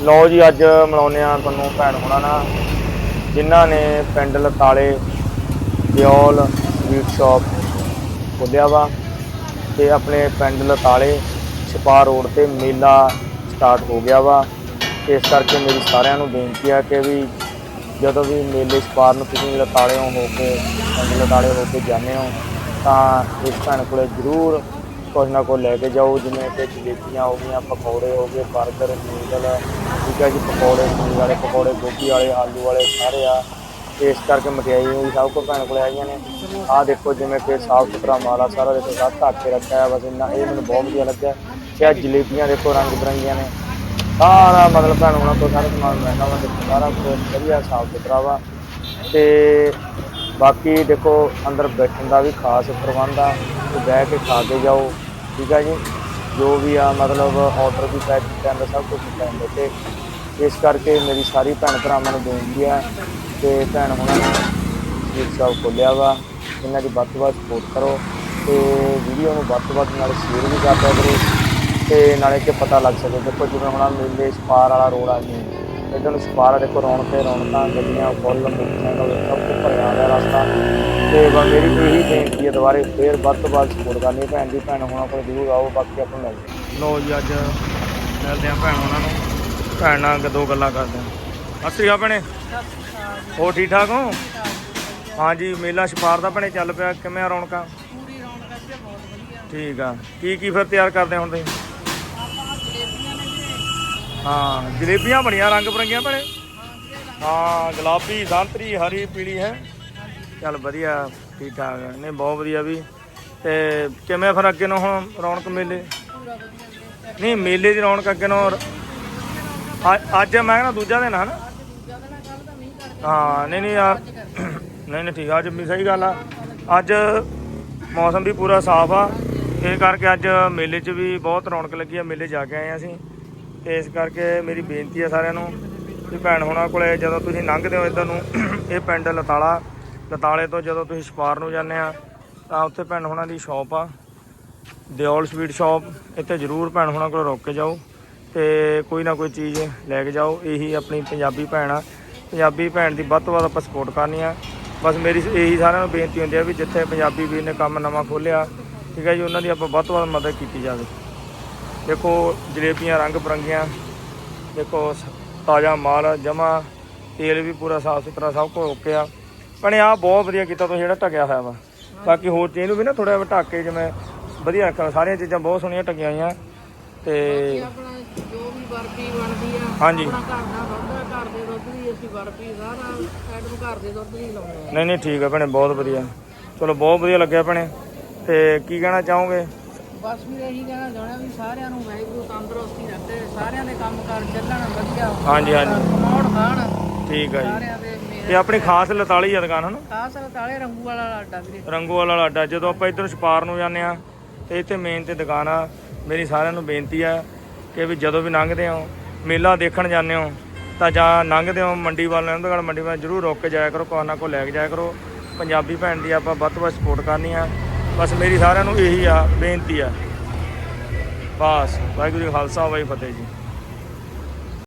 ਲਓ ਜੀ, ਅੱਜ ਮਿਲਾਉਂਦੇ ਆ ਤੁਹਾਨੂੰ ਭੈਣ ਹੋਣਾ ਨਾਲ, ਜਿਨ੍ਹਾਂ ਨੇ ਪਿੰਡ ਲਤਾਲੇ, ਦਿਓਲ ਸਵੀਟ ਸ਼ਾਪ ਖੋਲ੍ਹਿਆ ਵਾ ਤੇ ਆਪਣੇ ਪਿੰਡ ਲਤਾਲੇ ਛਪਾ ਰੋਡ ਤੇ ਮੇਲਾ ਸਟਾਰਟ ਹੋ ਗਿਆ ਵਾ। ਇਸ ਕਰਕੇ ਮੇਰੀ ਸਾਰਿਆਂ ਨੂੰ ਬੇਨਤੀ ਆ ਕਿ ਵੀ ਜਦੋਂ ਵੀ ਮੇਲੇ ਛਪਾਰ ਨੂੰ ਤੁਸੀਂ ਲਤਾਲਿਓਂ ਹੋ ਕੇ, ਪਿੰਡ ਲਤਾਲੇ ਹੋ ਕੇ ਜਾਂਦੇ ਹੋ, ਤਾਂ ਇਸ ਭੈਣ ਕੋਲੇ ਜ਼ਰੂਰ ਕੁਝ ਨਾ ਕੁਝ ਲੈ ਕੇ ਜਾਓ, ਜਿਵੇਂ ਕਿ ਜਲੇਬੀਆਂ ਹੋ ਗਈਆਂ, ਪਕੌੜੇ ਹੋ ਗਏ, ਬਰਗਰ ਨੂਡਲ ਠੀਕ ਹੈ ਜੀ, ਪਕੌੜੇ ਪਨੀਰ ਵਾਲੇ ਪਕੌੜੇ, ਗੋਭੀ ਵਾਲੇ, ਆਲੂ ਵਾਲੇ ਸਾਰੇ ਆ। ਇਸ ਕਰਕੇ ਮਠਿਆਈਆਂ ਵੀ ਸਭ ਕੁਝ ਭੈਣ ਕੋਲ ਆਈਆਂ ਨੇ। ਆਹ ਦੇਖੋ ਜਿਵੇਂ ਕਿ ਸਾਫ਼ ਸੁਥਰਾ ਮਾਲ ਆ, ਸਾਰਾ ਦੇਖੋ, ਸਭ ਢੱਕ ਕੇ ਰੱਖਿਆ ਹੈ ਬਸ ਇੰਨਾ, ਇਹ ਮੈਨੂੰ ਬਹੁਤ ਵਧੀਆ ਲੱਗਿਆ। ਤੇ ਜਲੇਬੀਆਂ ਦੇਖੋ, ਰੰਗ ਬਿਰੰਗੀਆਂ ਨੇ। ਸਾਰਾ ਮਤਲਬ ਭੈਣ ਉਹਨਾਂ ਤੋਂ ਸਾਰਾ ਸਮਾਨ ਮਿਲਦਾ ਵਾ, ਦੇਖੋ, ਸਾਰਾ ਕੁਝ ਵਧੀਆ ਸਾਫ਼ ਸੁਥਰਾ ਵਾ। ਤੇ ਬਾਕੀ ਦੇਖੋ, ਅੰਦਰ ਬੈਠਣ ਦਾ ਵੀ ਖਾਸ ਪ੍ਰਬੰਧ ਆ। ਤੇ ਬਹਿ ਕੇ ਖਾ ਕੇ ਜਾਓ, ਠੀਕ ਆ ਜੀ? ਜੋ ਵੀ ਆ, ਮਤਲਬ ਆਰਡਰ ਵੀ ਪੈਕ ਕੀਤਾ ਜਾਂਦਾ, ਸਭ ਕੁਝ ਕੀਤਾ ਜਾਂਦਾ ਤੇ ਇਸ ਕਰਕੇ ਮੇਰੀ ਸਾਰੀ ਭੈਣ ਭਰਾਵਾਂ ਨੂੰ ਬੇਨਤੀ ਆ ਤੇ ਭੈਣ ਹੁਣਾਂ ਨੇ ਸਵੀਟ ਸ਼ਾਪ ਖੋਲ੍ਹਿਆ ਵਾ, ਇਹਨਾਂ ਦੀ ਵੱਧ ਤੋਂ ਵੱਧ ਸਪੋਰਟ ਕਰੋ ਤੇ ਵੀਡੀਓ ਨੂੰ ਵੱਧ ਤੋਂ ਵੱਧ ਨਾਲ ਸ਼ੇਅਰ ਵੀ ਕਰ ਦਿਆ ਕਰੋ ਤੇ ਨਾਲੇ ਕਿ ਪਤਾ ਲੱਗ ਸਕੇ ਦੇਖੋ ਜਿਵੇਂ ਹੁਣ ਆਹ ਮੇਲੇ ਸਪਾਰ ਵਾਲਾ ਰੋਡ ਆ ਜੀ। ਇੱਧਰ ਨੂੰ ਸਪਾਰ ਦੇਖੋ ਰੌਣਕ ਤੇ ਰੌਣਕਾਂ ਗੱਡੀਆਂ ਫੁੱਲ ਮੋਟਰਸਾਈਕਲ ਸਭ ਕੁਝ ਭਰਿਆ ਹੋਇਆ ਰਸਤਾ। ਤੇ ਬਸ ਮੇਰੀ ਇਹੀ ਬੇਨਤੀ ਹੈ ਦੁਬਾਰੇ ਫੇਰ ਵੱਧ ਤੋਂ ਵੱਧ ਸਪੋਰਟ ਕਰਨੀ ਭੈਣ ਦੀ ਭੈਣ ਹੋਣਾ ਕੋਲ ਜ਼ਰੂਰ ਆਓ ਬਾਕੀ ਆਪਾਂ ਮਿਲਦੇ ਲੋ ਜੀ ਅੱਜ ਮਿਲਦੇ ਆ ਭੈਣ ਹੋਣਾ ਨੂੰ। ਭੈਣ ਨਾਲ ਦੋ ਗੱਲਾਂ ਕਰਦੇ ਆ ਅਸਰੀ ਆ ਭੈਣੇ। ਹੋ ਠੀਕ ਠਾਕ ਹੋ? ਹਾਂਜੀ ਮੇਲਾ ਛਪਾਰ ਦਾ ਭੈਣੇ ਚੱਲ ਪਿਆ। ਕਿਵੇਂ ਆ ਰੌਣਕਾਂ? ਪੂਰੀ ਰੌਣਕ ਇੱਥੇ ਬਹੁਤ ਵਧੀਆ। ਠੀਕ ਆ। ਕੀ ਕੀ ਫਿਰ ਤਿਆਰ ਕਰਦੇ ਹੁਣ ਤੁਸੀਂ ਆਪਾਂ ਜਲੇਬੀਆਂ ਨੇ ਵੀਰੇ ਹਾਂ, ਜਲੇਬੀਆਂ ਬਣੀਆਂ ਰੰਗ ਬਰੰਗੀਆਂ ਭੈਣੇ। ਹਾਂ, ਗੁਲਾਬੀ, ਸੰਤਰੀ, ਹਰੀ, ਪੀਲੀ ਹੈ। ਚੱਲ ਵਧੀਆ ਠੀਕ ਠਾਕ ਹੈ। ਨਹੀਂ, ਬਹੁਤ ਵਧੀਆ ਵੀ। ਤੇ ਕਿਵੇਂ ਫਿਰ ਅੱਗੇ ਨੂੰ ਹੁਣ ਰੌਣਕ ਮੇਲੇ? ਨਹੀਂ, ਮੇਲੇ ਦੀ ਰੌਣਕ ਅੱਗੇ ਨੂੰ ਅੱਜ ਮੈਂ ਕਹਿੰਦਾ ਦੂਜਾ ਦਿਨ ਹਨ ਦੂਜਾ ਦਿਨ ਕੱਲ ਤਾਂ ਹਾਂ, ਨਹੀਂ ਨਹੀਂ ਯਾਰ ਨਹੀਂ ਨਹੀਂ, ਠੀਕ ਅੱਜ ਵੀ ਸਹੀ ਗੱਲ ਆ। ਅੱਜ ਮੌਸਮ ਵੀ ਪੂਰਾ ਸਾਫ਼ ਆ। ਇਹ ਕਰਕੇ ਅੱਜ ਮੇਲੇ 'ਚ ਵੀ ਬਹੁਤ ਰੌਣਕ ਲੱਗੀ ਆ। ਮੇਲੇ ਜਾ ਕੇ ਆਏ ਆ ਅਸੀਂ। ਤੇ ਇਸ ਕਰਕੇ ਮੇਰੀ ਬੇਨਤੀ ਆ ਸਾਰਿਆਂ ਨੂੰ ਵੀ ਭੈਣ ਹੋਣਾ ਕੋਲੇ ਜਦੋਂ ਤੁਸੀਂ ਲੰਘਦੇ ਹੋ ਇੱਧਰ ਨੂੰ, ਇਹ ਪਿੰਡ ਲਤਾਲਾ, ਲਤਾਲੇ ਤੋਂ ਜਦੋਂ ਤੁਸੀਂ ਸ਼ਪਾਰ ਨੂੰ ਜਾਂਦੇ ਆ, ਤਾਂ ਉੱਥੇ ਭੈਣ ਹੋਣਾ ਦੀ ਸ਼ਾਪ ਆ। ਦਿਓਲ ਸਵੀਟ ਸ਼ਾਪ, ਇੱਥੇ ਜ਼ਰੂਰ ਭੈਣ ਹੋਣਾ ਕੋਲ ਰੁਕ ਕੇ ਜਾਓ ਤੇ ਕੋਈ ਨਾ ਕੋਈ ਚੀਜ਼ ਲੈ ਕੇ ਜਾਓ, ਇਹੀ ਆਪਣੀ ਪੰਜਾਬੀ ਭੈਣ ਆ। ਪੰਜਾਬੀ ਭੈਣ ਦੀ ਵੱਧ ਤੋਂ ਵੱਧ ਆਪਾਂ ਸਪੋਰਟ ਕਰਨੀ ਆ। ਬਸ ਮੇਰੀ ਇਹੀ ਸਾਰਿਆਂ ਨੂੰ ਬੇਨਤੀ ਹੁੰਦੀ ਆ ਵੀ ਜਿੱਥੇ ਪੰਜਾਬੀ ਵੀਰ ਨੇ ਕੰਮ ਨਵਾਂ ਖੋਲ੍ਹਿਆ, ਠੀਕ ਹੈ ਜੀ, ਉਹਨਾਂ ਦੀ ਆਪਾਂ ਵੱਧ ਤੋਂ ਵੱਧ ਮਦਦ ਕੀਤੀ ਜਾਵੇ। ਦੇਖੋ ਜਲੇਬੀਆਂ ਰੰਗ ਬਰੰਗੀਆਂ ਦੇਖੋ ਤਾਜ਼ਾ ਮਾਲ ਜਮਾ ਤੇਲ ਵੀ ਪੂਰਾ ਸਾਫ਼ ਸੁਥਰਾ ਸਭ ਕੁਝ ਓਕੇ ਆ। ਭੈਣੇ ਆ ਬਹੁਤ ਵਧੀਆ ਕੀਤਾ ਤੁਸੀਂ ਜਿਹੜਾ ਢਕਿਆ ਹੋਇਆ ਵਾ। ਬਾਕੀ ਹੋਰ ਚੀਜ਼ ਨੂੰ ਵੀ ਨਾ ਥੋੜਾ ਜਿਹਾ ਢੱਕ ਕੇ ਜਿਵੇਂ ਵਧੀਆ ਰੱਖਿਆ ਸਾਰੀਆਂ ਚੀਜ਼ਾਂ ਬਹੁਤ ਸੋਹਣੀਆਂ ਢਕੀਆਂ ਹੋਈਆਂ। ਤੇ ਤੇ ਆਪਣਾ ਜੋ ਵੀ ਬਰਫੀ ਬਣਦੀ ਆ ਹਾਂਜੀ। ਆਪਣਾ ਘਰ ਦਾ ਦੁੱਧ ਆ, ਘਰ ਦੇ ਦੁੱਧ ਦੀ ਅਸੀਂ ਬਰਫੀ ਸਾਰਾ ਐਟਮ ਘਰ ਦੇ ਦੁੱਧ ਦੀ ਲਾਉਂਦੇ ਆ। ਨਹੀਂ ਨਹੀਂ ਠੀਕ ਹੈ ਭੈਣੇ ਬਹੁਤ ਵਧੀਆ। ਚਲੋ ਬਹੁਤ ਵਧੀਆ ਲੱਗਿਆ ਭੈਣੇ। ਤੇ ਕੀ ਕਹਿਣਾ ਚਾਹੋਗੇ? ਬਸ ਵੀ ਇਹੀ ਕਹਿਣਾ ਚਾਹੁੰਦਾ ਵੀ ਸਾਰਿਆਂ ਨੂੰ ਵਾਹਿਗੁਰੂ ਤੰਦਰੁਸਤੀ ਰੱਖੇ ਸਾਰਿਆਂ ਦੇ ਕੰਮ ਕਾਰ ਚੱਲਣ ਵਧੀਆ। ਹਾਂਜੀ, ਹਾਂਜੀ। ਕਮਾਉਣ ਖਾਣ। ਠੀਕ ਆ ਜੀ। ਸਾਰਿਆਂ ਦੇ ਤੇ ਮੇਰੇ ਆਪਣੀ ਖਾਸ ਲਤਾਲੀ ਆ ਦੁਕਾਨ ਹਨ? ਖਾਸ ਤਾਲੇ ਰੰਗੂ ਵਾਲਾ ਲਾਡਾ ਵੀਰੇ। ਰੰਗੋਵਾਲ ਵਾਲਾ ਅੱਡਾ ਜਦੋਂ ਆਪਾਂ ਇੱਧਰ ਛਪਾਰ ਨੂੰ ਜਾਂਦੇ ਆ ਤੇ ਇੱਥੇ ਮੇਨ ਤੇ ਦੁਕਾਨ ਆ। ਮੇਰੀ ਸਾਰਿਆਂ ਨੂੰ ਬੇਨਤੀ ਆ ਕਿ ਵੀ ਜਦੋਂ ਵੀ ਲੰਘਦੇ ਹੋ ਮੇਲਾ ਦੇਖਣ ਜਾਂਦੇ ਹੋ ਤਾਂ ਜਾਂ ਲੰਘਦੇ ਹੋ ਮੰਡੀ ਵੱਲ ਨੰਦਗੜ ਮੰਡੀ ਵੱਲ ਜਰੂਰ ਰੁਕ ਕੇ ਜਾਇਆ ਕਰੋ ਕੋਈ ਨਾ ਕੋਈ ਲੈ ਕੇ ਜਾਇਆ ਕਰੋ। ਪੰਜਾਬੀ ਭੈਣ ਦੀ ਆਪਾਂ ਵੱਧ ਤੋਂ ਵੱਧ ਸਪੋਰਟ ਕਰਨੀ ਆ। ਬਸ ਮੇਰੀ ਸਾਰਿਆਂ ਨੂੰ ਇਹੀ ਆ, ਬੇਨਤੀ ਆ। ਬਸ, ਵਾਹਿਗੁਰੂ ਜੀ ਖਾਲਸਾ, ਵਾਹਿਗੁਰੂ ਫਤਿਹ ਜੀ।